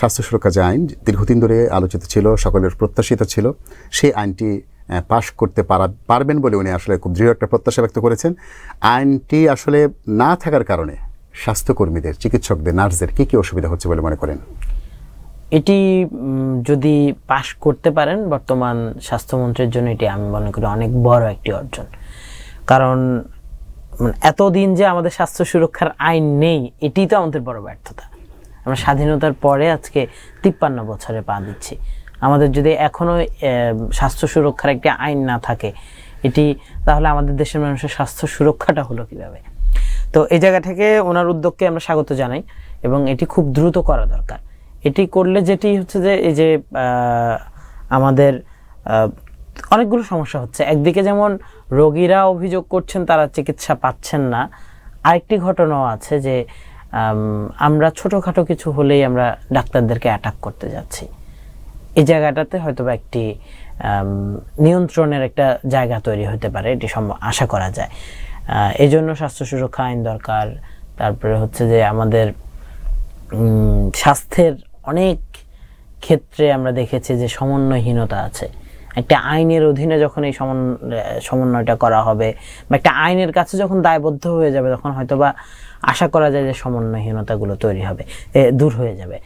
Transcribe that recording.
স্বাস্থ্য সুরক্ষা যে আইন দীর্ঘদিন ধরে আলোচিত ছিল, সকলের প্রত্যাশিত ছিল, সেই আইনটি পাশ করতে পারা, পারবেন বলে উনি আসলে খুব দৃঢ় একটা প্রত্যাশা ব্যক্ত করেছেন। আইনটি আসলে না থাকার কারণে স্বাস্থ্যকর্মীদের, চিকিৎসকদের, নার্সদের কী কী অসুবিধা হচ্ছে বলে মনে করেন? এটি যদি পাশ করতে পারেন, বর্তমান স্বাস্থ্যমন্ত্রীর জন্য এটি আমি মনে করি অনেক বড় একটি অর্জন। কারণ মানে এতদিন যে আমাদের স্বাস্থ্য সুরক্ষার আইন নেই এটি তো আমাদের বড় ব্যর্থতা। আমরা স্বাধীনতার পরে আজকে তিপ্পান্ন বছরে পা দিচ্ছি। আমাদের যদি এখনও আহ, স্বাস্থ্য সুরক্ষার একটি আইন না থাকে এটি তাহলে আমাদের দেশের মানুষের স্বাস্থ্য সুরক্ষাটা হলো কীভাবে? তো এই জায়গা থেকে ওনার উদ্যোগকে আমরা স্বাগত জানাই এবং এটি খুব দ্রুত করা দরকার। এটি করলে যেটি হচ্ছে যে এই যে আমাদের অনেকগুলো সমস্যা হচ্ছে। একদিকে যেমন রোগীরা অভিযোগ করছেন তারা চিকিৎসা পাচ্ছেন না। আরেকটি ঘটনাও আছে যে আমরা ছোটোখাটো কিছু হলেই আমরা ডাক্তারদেরকে অ্যাটাক করতে যাচ্ছি। এই জায়গাটাতে হয়তো বা একটি নিয়ন্ত্রণের একটা জায়গা তৈরি হতে পারে, এটি সম্ভব আশা করা যায়। এই জন্য স্বাস্থ্য সুরক্ষা আইন দরকার। তারপরে হচ্ছে যে আমাদের স্বাস্থ্যের অনেক ক্ষেত্রে আমরা দেখেছি যে সমন্বয়হীনতা আছে। একটা আইনের অধীনে যখন এই সমন- সমন্বয়টা করা হবে বা একটা আইনের কাছে যখন দায়বদ্ধ হয়ে যাবে, তখন হয়তোবা আশা করা যায় যে সমন্বয়হীনতাগুলো তৈরি হবে দূর হয়ে যাবে।